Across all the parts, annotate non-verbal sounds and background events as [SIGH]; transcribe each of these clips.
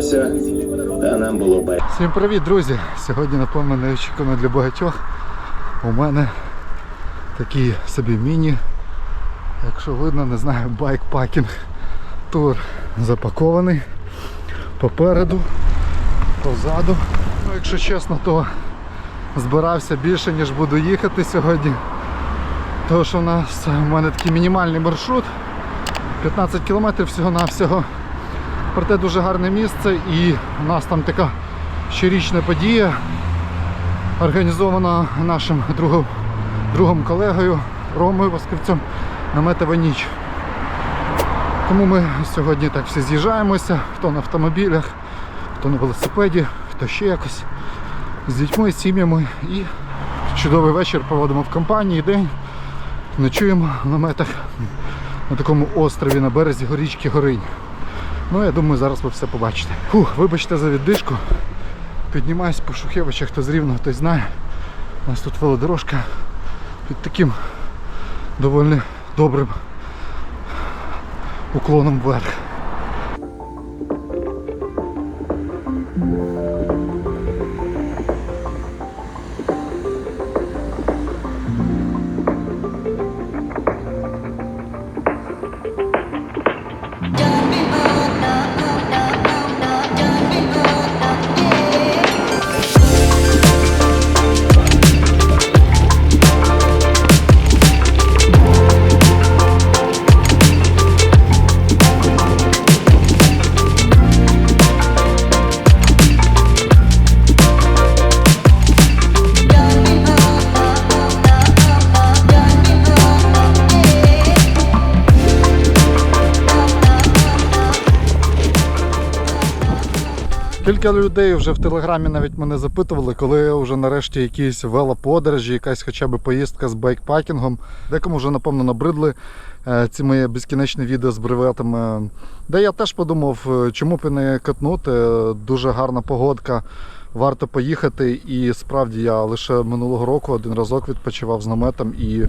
зламалася, та нам було бай. Всім привіт, друзі! Сьогодні, напевно, неочікувано для багатьох. У мене такий собі міні, якщо видно, не знаю, байкпакінг тур запакований попереду, позаду. Ну, якщо чесно, то збирався більше, ніж буду їхати сьогодні. Тому що у нас у мене такий мінімальний маршрут. 15 кілометрів всього-навсього. Проте дуже гарне місце і у нас там така щорічна подія, організована нашим другом, другом колегою Ромою Воскрівцем наметова ніч. Тому ми сьогодні так всі з'їжджаємося, хто на автомобілях, хто на велосипеді, хто ще якось з дітьми, з сім'ями і чудовий вечір проводимо в компанії, день, ночуємо в наметах на такому острові на березі горічки Горинь. Ну, я думаю, зараз ви все побачите. Фух, вибачте за віддишку. Піднімаюсь по Шухевичах, хто з Рівного, хтось знає. У нас тут велодорожка під таким доволі добрим уклоном вверх. Кілька людей вже в телеграмі навіть мене запитували, коли вже нарешті якісь велоподорожі, якась хоча б поїздка з байкпакінгом. Декому вже напевно набридли е, ці мої безкінечні відео з бреветами. Де я теж подумав, е, чому б не катнути. Е, Дуже гарна погодка. Варто поїхати, і справді я лише минулого року один разок відпочивав з наметом, і е,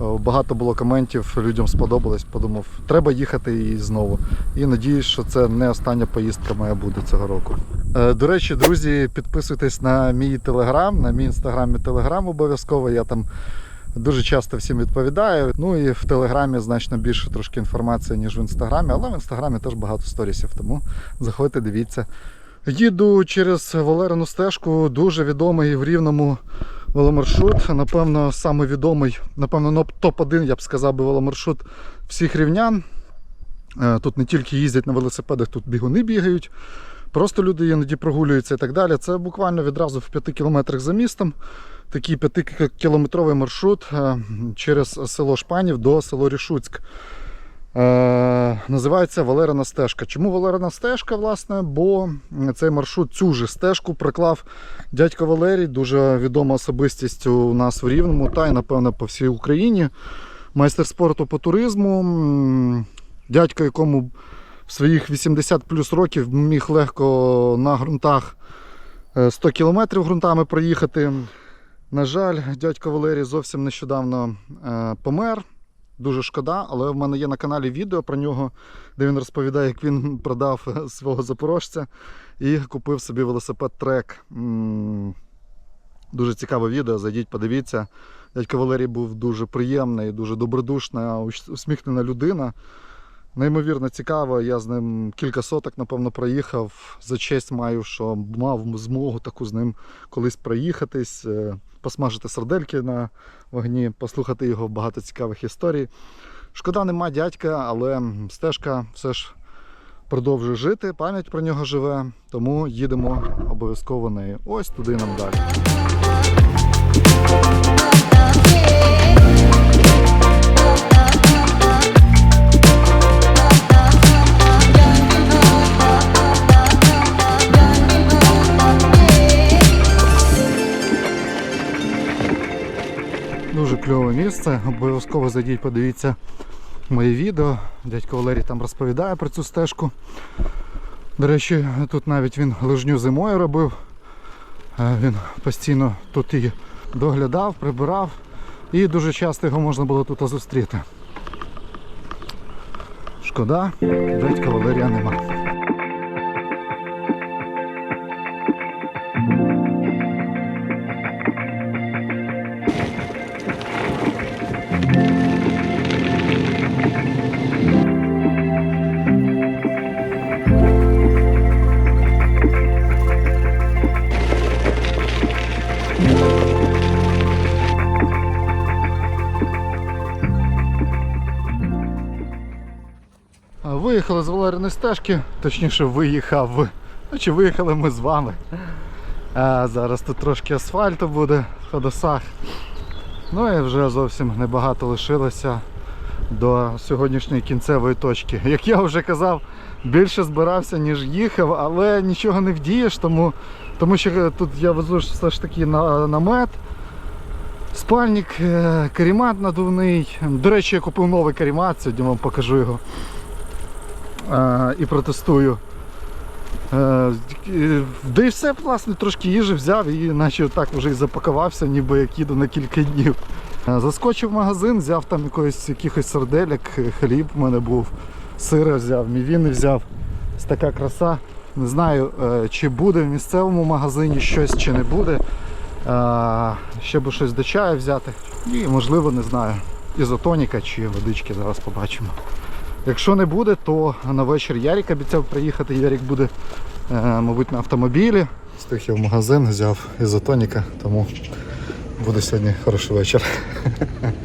багато було коментів, людям сподобалось. Подумав, треба їхати і знову. І надіюсь, що це не остання поїздка моя буде цього року. Е, До речі, друзі, підписуйтесь на мій телеграм, на мій інстаграм і телеграм обов'язково. Я там дуже часто всім відповідаю. Ну і в телеграмі значно більше трошки інформації, ніж в інстаграмі, але в інстаграмі теж багато сторісів, тому заходьте, дивіться. Їду через Валерину стежку, дуже відомий в рівному веломаршрут. Напевно, саме відомий, напевно, ну, топ-1, я б сказав, веломаршрут всіх рівнян. Е, Тут не тільки їздять на велосипедах, тут бігуни бігають. Просто люди іноді прогулюються і так далі. Це буквально відразу в 5 кілометрах за містом. Такий 5-кілометровий маршрут е, через село Шпанів до село Рішуцьк. Е, називається Валерина стежка. Чому Валерина стежка, власне? Бо цей маршрут, цю же стежку проклав дядько Валерій, дуже відома особистість у нас в Рівному та й, напевно, по всій Україні. Майстер спорту по туризму. Дядько, якому в своїх 80 плюс років міг легко на ґрунтах е, 100 кілометрів ґрунтами проїхати. На жаль, дядько Валерій зовсім нещодавно е, помер. Дуже шкода, але в мене є на каналі відео про нього, де він розповідає, як він продав е, свого запорожця і купив собі велосипед трек. Дуже цікаве відео, зайдіть, подивіться. Дядько Валерій був дуже приємний, дуже добродушна, усміхнена людина. Неймовірно цікаво. Я з ним кілька соток, напевно, проїхав. За честь маю, що мав змогу таку з ним колись проїхатись, е, посмажити сардельки на вогні, послухати його багато цікавих історій. Шкода, нема дядька, але стежка все ж продовжує жити, пам'ять про нього живе, тому їдемо обов'язково нею. Ось туди нам далі. Місце. Обов'язково зайдіть, подивіться моє відео. Дядько Валерій там розповідає про цю стежку. До речі, тут навіть він лижню зимою робив. Е, Він постійно тут її доглядав, прибирав. І дуже часто його можна було тут зустріти. Шкода, дядька Валерія нема. Виїхали з Валеріної стежки, точніше виїхав. Ну чи виїхали ми з вами. А, зараз тут трошки асфальту буде в ходосах. Ну і вже зовсім небагато лишилося до сьогоднішньої кінцевої точки. Як я вже казав, більше збирався, ніж їхав, але нічого не вдієш, тому, тому що тут я везу все ж таки на, намет. Спальник, е, карімат надувний. До речі, я купив новий карімат, сьогодні вам покажу його. Е, і протестую. Е, Да і все, власне, трошки їжі взяв і наче так вже і запакувався, ніби як їду на кілька днів. Е, Заскочив в магазин, взяв там якоїсь, якихось сарделек, е, хліб в мене був, сира взяв, мівіни взяв. Ось така краса. Не знаю, е, чи буде в місцевому магазині щось, чи не буде. Е, Ще би щось до чаю взяти. І можливо, не знаю, ізотоніка чи водички, зараз побачимо. Якщо не буде, то на вечір Ярік обіцяв приїхати. Ярік буде, е, мабуть, на автомобілі. Встиг я в магазин, взяв ізотоніка, тому буде сьогодні хороший вечір.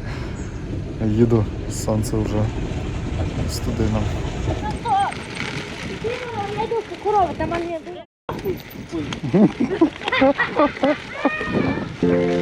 [LAUGHS] Їду, сонце вже студином. prova, tá maneiro. [LAUGHS]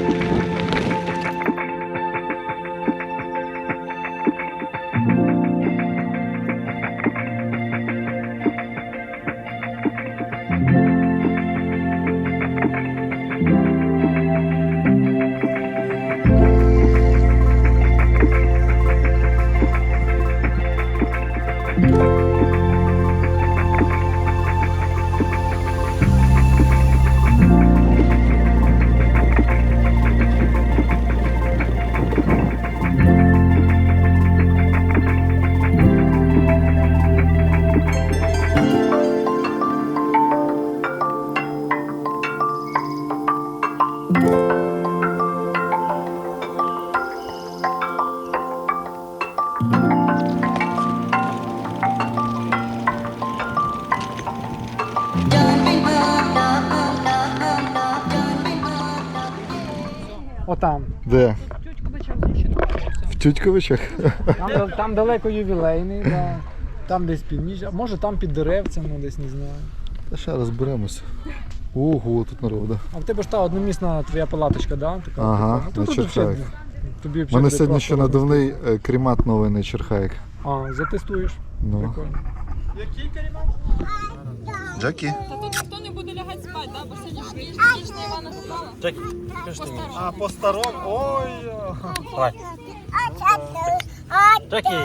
Отам. Де? В Тютьковичах? Там, там далеко ювілейний, да. там десь північ, а може там під деревцем, ну десь не знаю. Та ще розберемося. Ого, тут народу. А в тебе ж та одномісна твоя палаточка, да? Така, Ага, така. на тут взагалі- Тобі У взагалі мене буде сьогодні просто ще надувний е, крімат новий на Черхайк. А, затестуєш. Ну. Прикольно. Джекі. Та тут ніхто не буде лягати спати, да? бо сьогодні ж ніч ніч на Івана Купала. Джекі, кажи ти мені. А по старому. Ой. Давай. Джекі.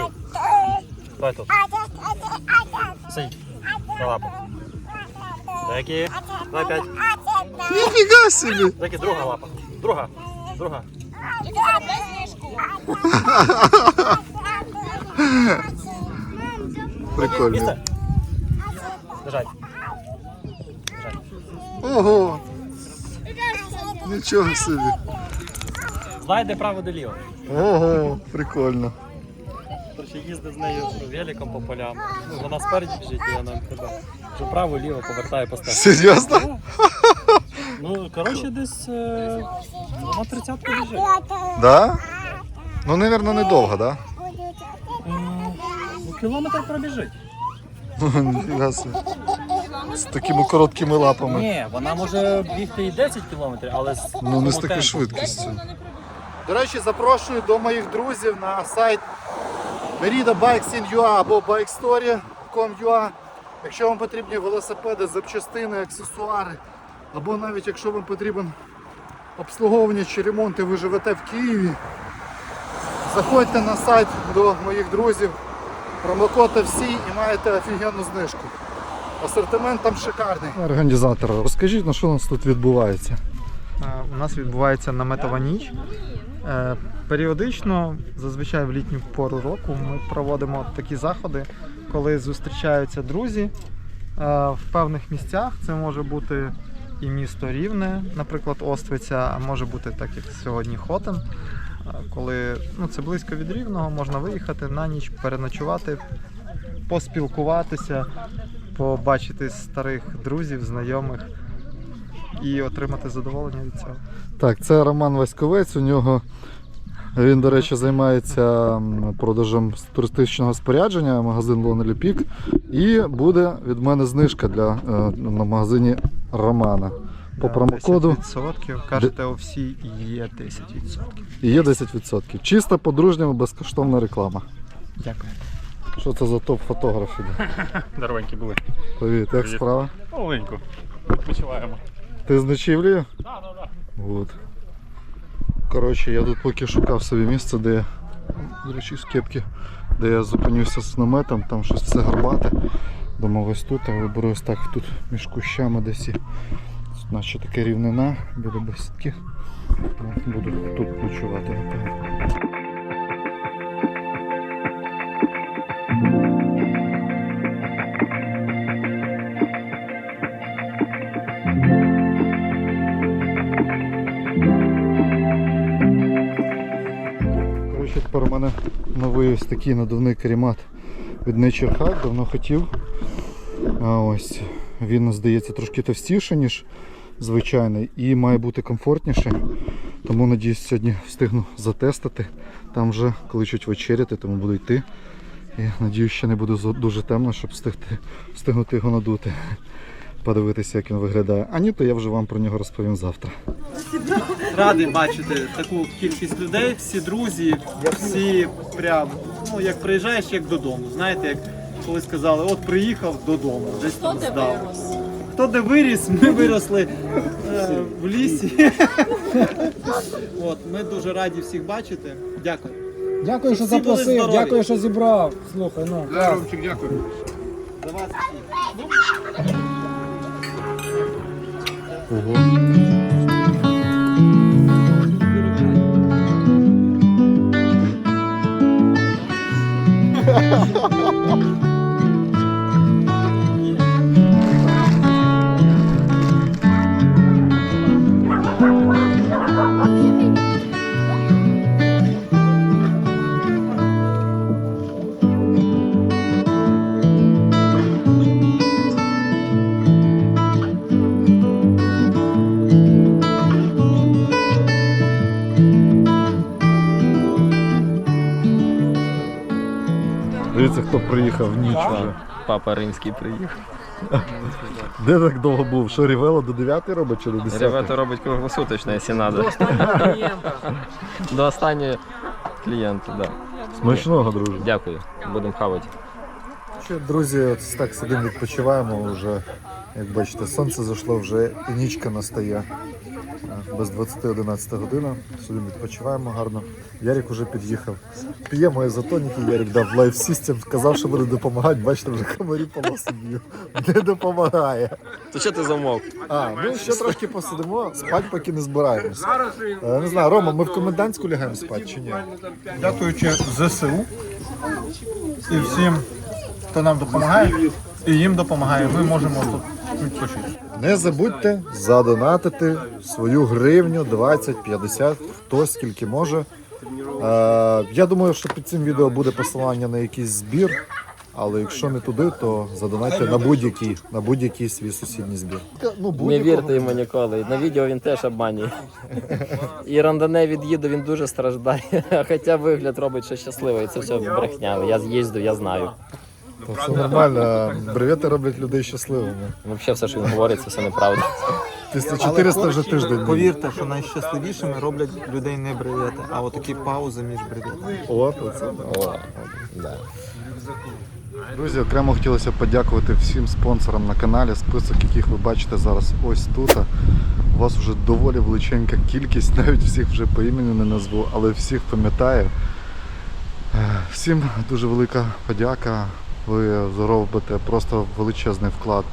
Давай тут. Сидь. На лапу. Джекі. Давай п'ять. Ніфіга собі! Джекі, друга лапа. Друга. Друга. Тільки заробляй знижку. Прикольно. Місце. Ого! Нічого собі. Знай, де право, де ліво. Ого, прикольно. Короче, їздив з нею великом по полям. Ну, вона спереді біжить, і я нам тебе. Що право, ліво повертає по стежці. Серйозно? Ну, коротше, десь е, на тридцятку біжить. Да? Ну, мабуть, недовго, да? Е, Ну, кілометр пробіжить. Ніфіга собі. З такими короткими лапами. Ні, вона може бігти і 10 кілометрів, але з Ну, не з такою темпу. швидкістю. До речі, запрошую до моїх друзів на сайт Merida Bikes in UA або bikestory.com.ua. Якщо вам потрібні велосипеди, запчастини, аксесуари, або навіть якщо вам потрібен обслуговування чи ремонт і ви живете в Києві, заходьте на сайт до моїх друзів, промокоди всі і маєте офігенну знижку. Асортимент там шикарний. Організатор, розкажіть, на що у нас тут відбувається? У нас відбувається наметова ніч. Е, Періодично, зазвичай в літню пору року, ми проводимо такі заходи, коли зустрічаються друзі е, в певних місцях. Це може бути і місто Рівне, наприклад, Оствиця, а може бути так, як сьогодні Хотин. Е, Коли ну, це близько від Рівного, можна виїхати на ніч, переночувати, поспілкуватися, побачити старих друзів, знайомих і отримати задоволення від цього. Так, це Роман Васьковець. У нього він, до речі, займається продажем туристичного спорядження, магазин Lonely Peak. І буде від мене знижка для, е, на магазині Романа. По Да, промокоду 10%. Кажете, у всі є 10%. і є 10%. Чиста, по-дружньому, безкоштовна реклама. Дякую. Що це за топ-фотограф іде? [LAUGHS] Здоровенькі були. Привіт, як Привіт. справа? Маленьку. Відпочиваємо. Ти з ночівлею? Так, так, так. От. Коротше, я тут поки шукав собі місце, де я, до речі, з кепки, де я зупинюся з наметом, там щось все гарбате. Думав ось тут, а виберу ось так тут між кущами десь. і Тут наче таке рівнина біля бесідки. Ну, Буду тут ночувати, напевно. Мене новий ось такий надувний карімат від Nature Hack, давно хотів. А ось він, здається, трошки товстіше, ніж звичайний, і має бути комфортніше. Тому надіюсь, сьогодні встигну затестити. Там вже кличуть вечеряти, тому буду йти. І надіюсь, ще не буде дуже темно, щоб встигти, встигнути його надути. Подивитися, як він виглядає. А ні, то я вже вам про нього розповім завтра. радий бачити таку кількість людей, всі друзі, всі прям, ну як приїжджаєш як додому. Знаєте, як коли сказали, от приїхав додому, десь там здав. Хто де виріс, ми виросли е, в лісі. От, ми дуже раді всіх бачити. Дякую. Дякую, що Всі були запросив, здорові. дякую, що зібрав. Слухай, ну. клас. За вас всіх. Uh-huh. Хто приїхав ніч вже. Папа римський приїхав. [LAUGHS] Де так довго був? Що Рівело до 9 робить чи до 10? Ребята робить круглосуточно, якщо треба. До останнього [LAUGHS] клієнта. До останнього клієнта, да. Смачного, друже. Дякую. Будемо хавати. Що, друзі, от так сидимо, відпочиваємо вже. Як бачите, сонце зайшло вже і нічка настає. Без 20-11 година. Сидимо, відпочиваємо гарно. Ярик уже під'їхав. П'ємо ізотоніки, Ярик дав лайф систем, сказав, що буде допомагати. Бачите, вже комарі по носу б'ю. Не допомагає. То що ти замовк? А, ну ще трошки посидимо, спать поки не збираємось. Е, Не знаю, Рома, ми в комендантську лягаємо спати чи ні? Дякуючи ЗСУ і всім, хто нам допомагає, і їм допомагає. Ми можемо тут відпочити. Не забудьте задонатити свою гривню 20-50, хто скільки може. Е, я думаю, що під цим відео буде посилання на якийсь збір. Але якщо не туди, то задонайте на будь-який, на будь-який свій сусідній збір. Ну, Не будь-якого. вірте йому ніколи. На відео він теж обманює. І рандане від їду він дуже страждає. [LAUGHS] Хоча вигляд робить, що щасливий. Це все брехня. Я з'їздив, я знаю. То все нормально. [LAUGHS] Бревети роблять людей щасливими. Взагалі все, що він говорить, це все неправда. Після 400 вже тиждень. Повірте, що найщасливішими роблять людей не бревети, а отакі паузи між бреветами. Оце. О, да. Друзі, окремо хотілося б подякувати всім спонсорам на каналі, список яких ви бачите зараз ось тут. У вас вже доволі величенька кількість, [LAUGHS] навіть всіх вже по імені не назву, але всіх пам'ятаю. Всім дуже велика подяка. Ви робите просто величезний вклад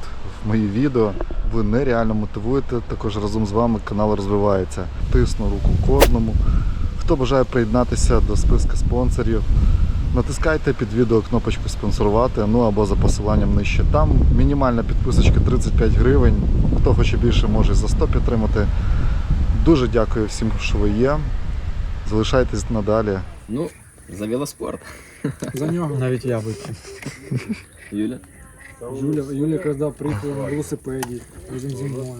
в мої відео. Ви нереально мотивуєте. Також разом з вами канал розвивається. Тисну руку кожному, Хто бажає приєднатися до списку спонсорів, натискайте під відео кнопочку спонсорувати, ну або за посиланням нижче. Там мінімальна підписочка 35 гривень. Хто хоче більше, може за 100 підтримати. Дуже дякую всім, що ви є. Залишайтесь надалі. Ну, за велоспорт. За нього. Навіть я вип'ю. Юля. Юля, Юля коли приїхала на велосипеді разом зі мною.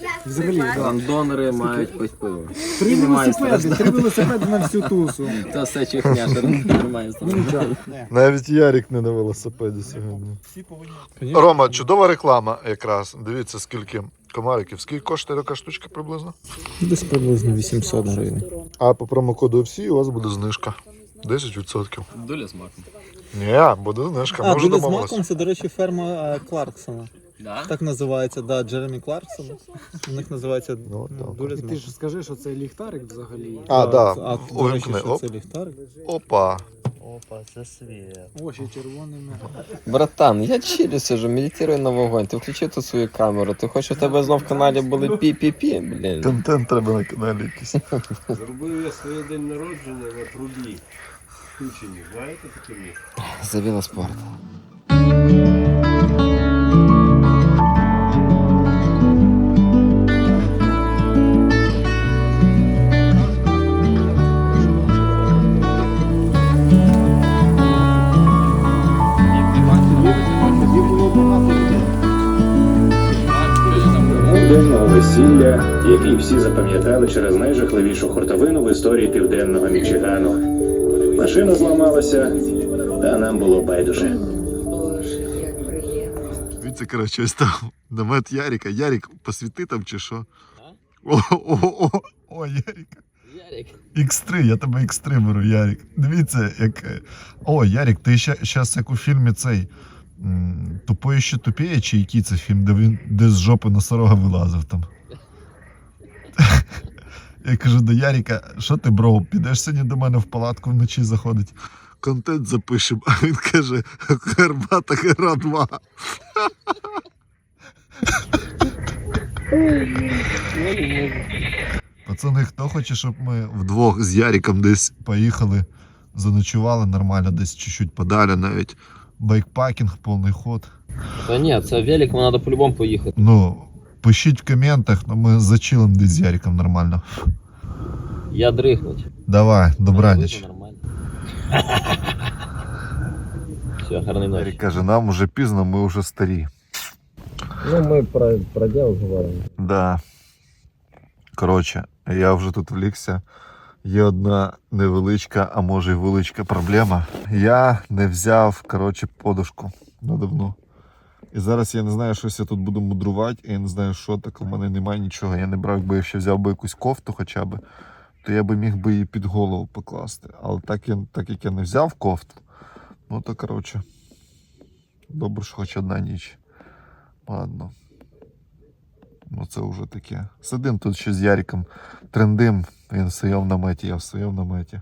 Да, взагалі, да. Рандонери мають пить пиво. Три Немає велосипеди, три велосипеди на всю тусу. [LAUGHS] Та все чихня, що рандонер має Ну нічого. Навіть Ярік не на велосипеді сьогодні. Рома, чудова реклама якраз. Дивіться, скільки комариків. Скільки коштує така штучка приблизно? Десь приблизно 800 гривень. А по промокоду всі у вас буде знижка. 10%. Доля з маком. Ні, буде знижка. А, Може буде з домовилися. маком, це, до речі, ферма е, Кларксона. Да? Так називається, да, Джеремі Кларксон. У них називається Ну, ну, так. дуля І ти маком. ж скажи, що це ліхтарик взагалі. А, да. А, до речі, Увімкни. що Оп. це ліхтарик? Опа. Опа, це світ. Очі червоними. Братан, я чилю сижу, медитирую на вогонь. Ти включи тут свою камеру. Ти хочеш, щоб у тебе знов в каналі були пі-пі-пі, блін. Контент треба на каналі якийсь. Зробив я своє день народження на трубі. Включені, знаєте місце? За велоспорт. Весілля, який всі запам'ятали через найжахливішу хуртовину в історії південного Мічигану. Машина зламалася, та нам було байдуже. Дивіться, коротше, ось там намет Яріка. Ярік, посвіти там чи що? О, о, о, о, Ярік. Ярик. X3, я тебе X3 беру, Ярік. Дивіться, як. е, О, Ярік, ти ще зараз як у фільмі цей. Тупої ще тупіє, чи який це фільм, де він де з жопи носорога вилазив там. Я кажу до Яріка, що ти, бро, підеш сьогодні до мене в палатку вночі заходить. Контент запишемо, а він каже, Гарбата 2. Пацани, хто хоче, щоб ми вдвох з Яріком десь поїхали, заночували нормально, десь чуть-чуть подалі навіть. Байкпакінг, повний ход. Та ні, це великом треба по-любому поїхати. Ну, пишіть в коментах, ну ми зачилим десь з Яріком нормально. Я дрихнуть. Давай, добраніч. Нормально. [LAUGHS] Все, гарний ночі. Ярік каже, нам уже пізно, ми вже старі. Ну, ми про, про діло говоримо. Да. Коротше, я вже тут влікся. Є одна невеличка, а може й величка проблема. Я не взяв, коротше, подушку надавно. І зараз я не знаю, щось я тут буду мудрувати, я не знаю, що так. У мене немає нічого. Я не брав, якби я ще взяв би якусь кофту хоча б, то я би міг би її під голову покласти. Але так, я, так як я не взяв кофту, ну то коротше. Добре, що хоч одна ніч. Ладно. Ну це вже таке. Сидим тут ще з Яриком, трендим. Він в своєму наметі, я в своєму наметі.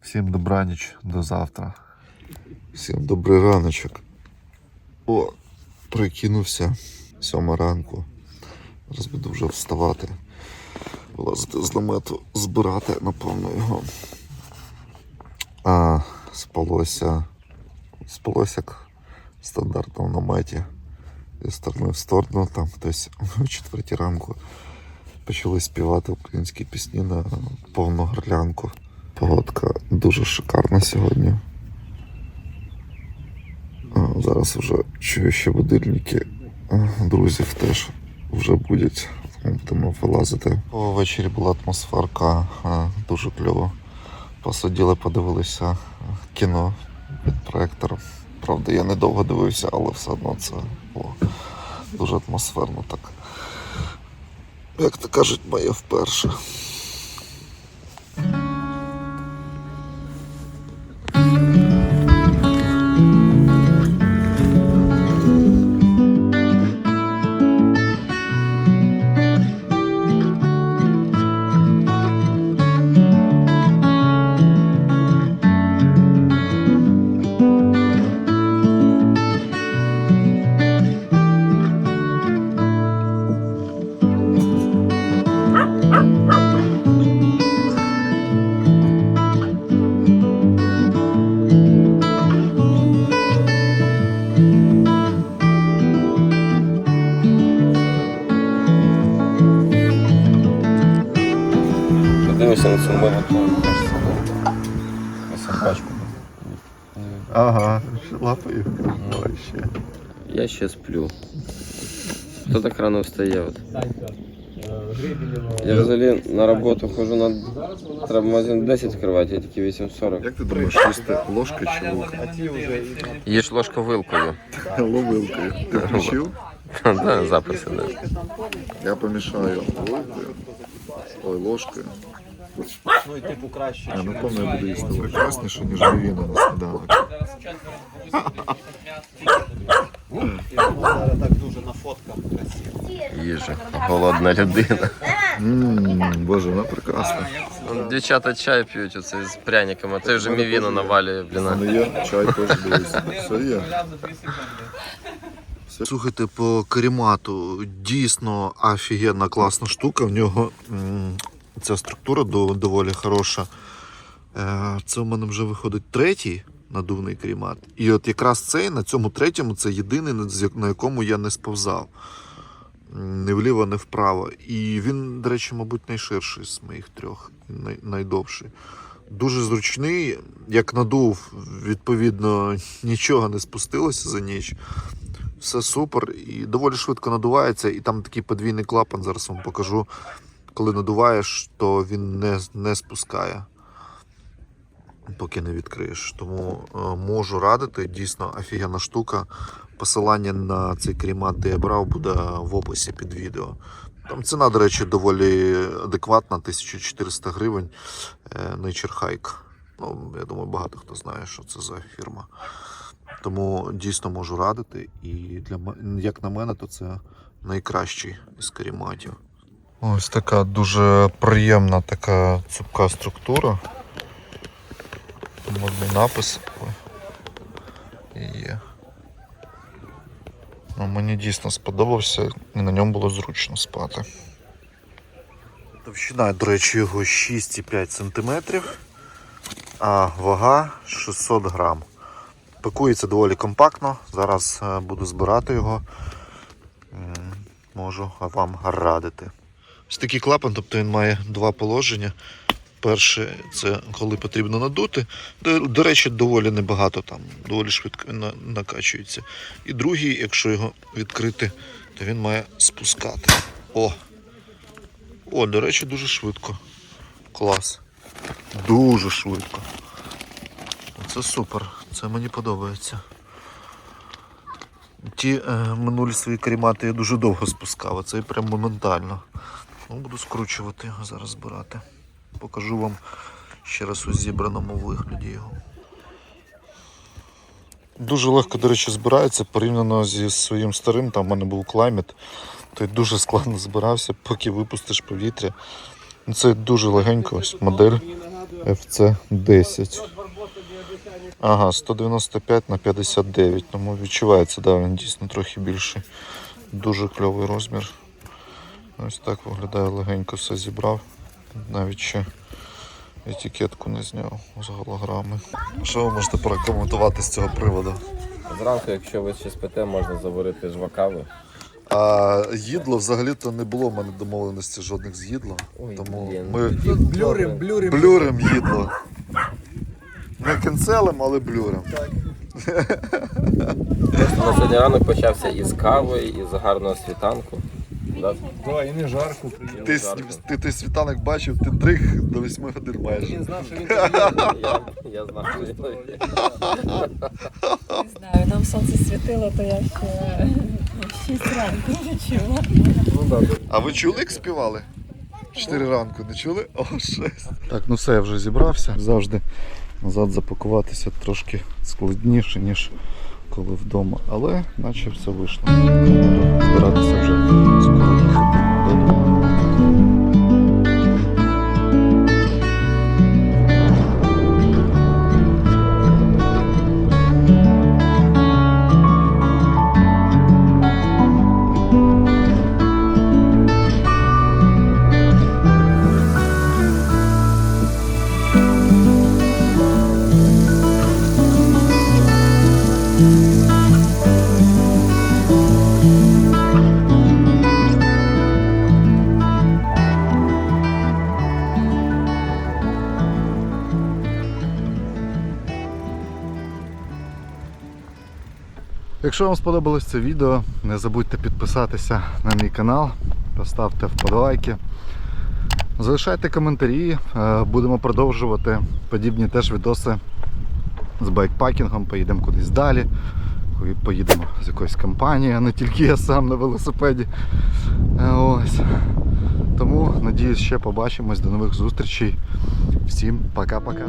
Всім добраніч, до завтра. Всім добрий раночок. О, прикинувся. Сьома ранку. Зараз буду вже вставати. Вилазити з намету, збирати, напевно, його. А, спалося. Спалося як стандартно в наметі зі сторони в сторону, там хтось о четвертій ранку почали співати українські пісні на повну горлянку. Погодка дуже шикарна сьогодні. Зараз вже чую, що будильники друзів теж вже будуть. Будемо вилазити. Ввечері була атмосферка, дуже кльово. Посиділи, подивилися кіно під проектором. Правда, я недовго дивився, але все одно це було дуже атмосферно так. Як то кажуть, моє вперше. дивлюся на цю милу, то кажеться, на собачку. Ага, лапаю. Вообще. Я ще сплю. Хто так рано встає? От? Я взагалі на роботу ходжу на треба магазин 10 відкривати, я тільки 8.40. Як ти думаєш, їсти ложкою чи вилкою? Їж ложку вилкою. Вилкою. Ти включив? да, записи, да. Я помішаю вилкою. Ой, ложкою. Ну і типу краще. Я напевно я буду їсти прекрасніше, ніж мівіна на сніданок. Зараз так дуже на фотках красиво. Їжа. Голодна людина. Ммм, боже, вона прекрасна. Вон Дівчата чай п'ють оце з пряниками, а ти вже мівіну навалює, блін. Не є, чай теж дивись. Все є. Слухайте, по карімату дійсно офігенна класна штука. В нього м, ця структура доволі хороша. Е, Це в мене вже виходить третій надувний карімат. І от якраз цей на цьому третьому це єдиний, на якому я не сповзав. Ні вліво, ні вправо. І він, до речі, мабуть, найширший з моїх трьох, найдовший. Дуже зручний, як надув, відповідно, нічого не спустилося за ніч. Все супер і доволі швидко надувається. І там такий подвійний клапан, зараз вам покажу. Коли надуваєш, то він не, не спускає, поки не відкриєш. Тому е, можу радити, дійсно офігенна штука. Посилання на цей крімат, де я брав, буде в описі під відео. Там ціна, до речі, доволі адекватна, 1400 гривень. е, Nature Hike. Ну, я думаю, багато хто знає, що це за фірма. Тому дійсно можу радити. І для як на мене, то це найкращий із каріматів. Ось така дуже приємна така цупка структура. Модний напис. Є. Ну, мені дійсно сподобався, і на ньому було зручно спати. Товщина, до речі, його 6,5 см, а вага 600 грам. Пакується доволі компактно. Зараз е, буду збирати його. Можу вам радити. Ось такий клапан, тобто він має два положення. Перше, це коли потрібно надути. До, до речі, доволі небагато там, доволі швидко на- накачується. І другий, якщо його відкрити, то він має спускати. О! О, до речі, дуже швидко. Клас. Дуже швидко. Це супер, це мені подобається. Ті е, минулі свої карімати я дуже довго спускав, а цей прям моментально. Ну, буду скручувати його зараз збирати. Покажу вам ще раз у зібраному вигляді його. Дуже легко, до речі, збирається порівняно зі своїм старим, там в мене був клаймет, той дуже складно збирався, поки випустиш повітря. Ну, Це дуже легенько, ось модель FC10. Ага, 195 на 59, тому відчувається, да, він дійсно трохи більший. Дуже кльовий розмір. Ось так виглядає легенько все зібрав. Навіть ще етикетку не зняв з голограми. Що ви можете прокоментувати з цього приводу? Зранку, якщо ви ще спите, можна заварити жвакави. А їдло взагалі-то не було в мене домовленості жодних з їдлом. Ой, Тому блін. ми Блюрим, блюрим. блюрем їдло. Не кінцелем, але блюрем. На сьогодні ранок почався із кави, із гарного світанку. Да? Да, і не жарко приємно. Ти, с- ти, ти світанок бачив, ти дрих до 8 годин майже. знав, що він [LAUGHS] Я, я знав, що він є. Не знаю, нам сонце світило, то я ще 6 ранку не чула. А ви чули, як співали? Чотири ранку, не чули? О, шесть. Так, ну все, я вже зібрався. Завжди назад запакуватися трошки складніше, ніж коли вдома. Але наче все вийшло. Збиратися вже скоро Якщо вам сподобалось це відео, не забудьте підписатися на мій канал, поставте вподобайки. Залишайте коментарі, е, будемо продовжувати подібні теж відоси з байкпакінгом, поїдемо кудись далі, поїдемо з якоюсь компанією, а не тільки я сам на велосипеді. Е, Ось. Тому надіюсь, ще побачимось. До нових зустрічей. Всім пока-пока.